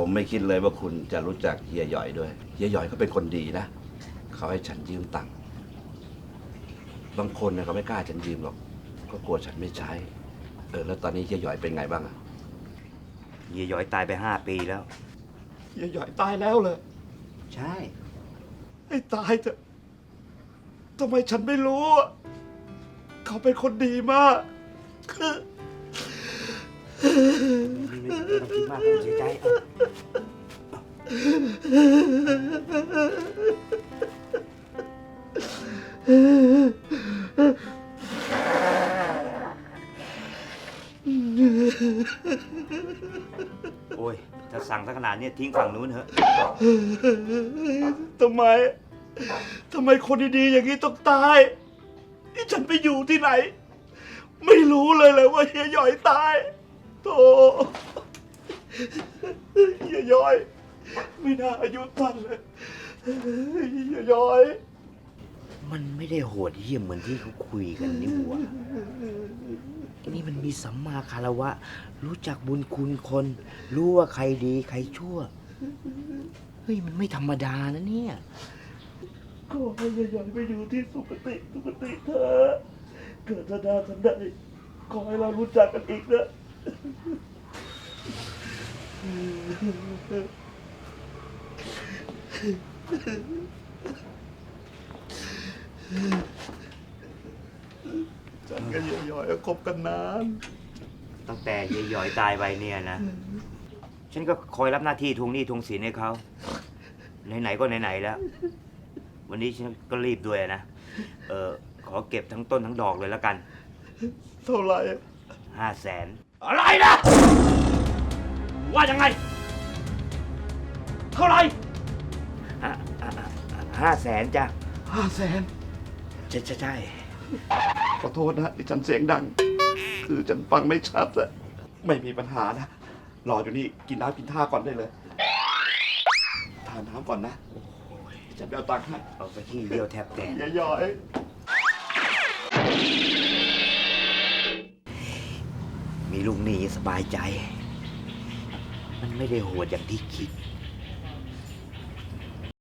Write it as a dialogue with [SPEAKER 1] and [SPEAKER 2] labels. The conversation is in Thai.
[SPEAKER 1] ผมไม่คิดเลยว่าคุณจะรู้จักเฮียหย่อยด้วย เฮียหย่อยเขาเป็นคนดีนะ เขาให้ฉันยืมตังค์ บางคนเนี่ยเขาไม่กล้าฉันยืมหรอก ก็กลัวฉันไม่ใช้ เออ แล้วตอนนี้เฮียหย่อยเป็นไงบ้างอะ
[SPEAKER 2] เฮียหยอยตายไปห้าปีแล้ว
[SPEAKER 3] เฮียหย่อยตายแล้วเลย
[SPEAKER 2] ใช่
[SPEAKER 3] ให้ตายเถอะทำไมฉันไม่รู้อะเขาเป็นคนดีมาก
[SPEAKER 2] ไม่ ไม่ไม่ต้องคิดมากต้องเสียใจเอาโอ้ยถ้าสั่งสักขนาดเนี้ยทิ้งฝั่งนู้นเถอะ
[SPEAKER 3] ทำไม ทำไมคนดีๆอย่างนี้ต้องตายนี่ฉันไปอยู่ที่ไหน ไม่รู้เลยเลยว่าเฮียหย่อยตาย โธ่เฮียหย่อย ไม่น่าอายุสั้นเลยเฮียหย่อย
[SPEAKER 2] มันไม่ได้โหดเหี้ยมเหมือนที่เขาคุยกันนี่หว่านี่มันมีสัมมาคารวะ รู้จักบุญคุณคน รู้ว่าใครดีใครชั่ว เฮ้ย มันไม่ธรรมดานะเนี่ย
[SPEAKER 3] ขอให้ยายๆไปอยู่ที่สุคติสุคติเถอะเกิดจะดาทันใดขอให้เรารู้จักกันอีกนะ ฉันกับยายๆคบกันนาน
[SPEAKER 2] ตั้งแต่ยายหยอยตายไปเนี่ยนะ ฉันก็คอยรับหน้าที่ทวงหนี้ทวงสินให้เขาไหนๆก็ไหนๆแล้ว วันนี้ฉันก็รีบด้วยนะ เออขอเก็บทั้งต้นทั้งดอกเลยแล้วกัน
[SPEAKER 3] เท่าไหร่
[SPEAKER 2] ห้าแสน
[SPEAKER 3] อะไรนะ ว่ายังไง เท่าไหร่
[SPEAKER 2] ห้าแสนจ้ะ
[SPEAKER 3] ห้าแสน
[SPEAKER 2] ใช่ใช่ใช่
[SPEAKER 3] ขอโทษนะที่ฉันเสียงดัง คือฉันฟังไม่ชัดอะไม่มีปัญหานะ รออยู่นี่กินน้ำกินท่าก่อนได้เลย ทานน้ำก่อนนะฉันไปเอาตังค์ให้
[SPEAKER 2] เอาไปที่เดียวแทบแตก
[SPEAKER 3] อย่าย่อย
[SPEAKER 2] มี ลูกนี่สบายใจ มันไม่ได้โหดอย่างที่คิด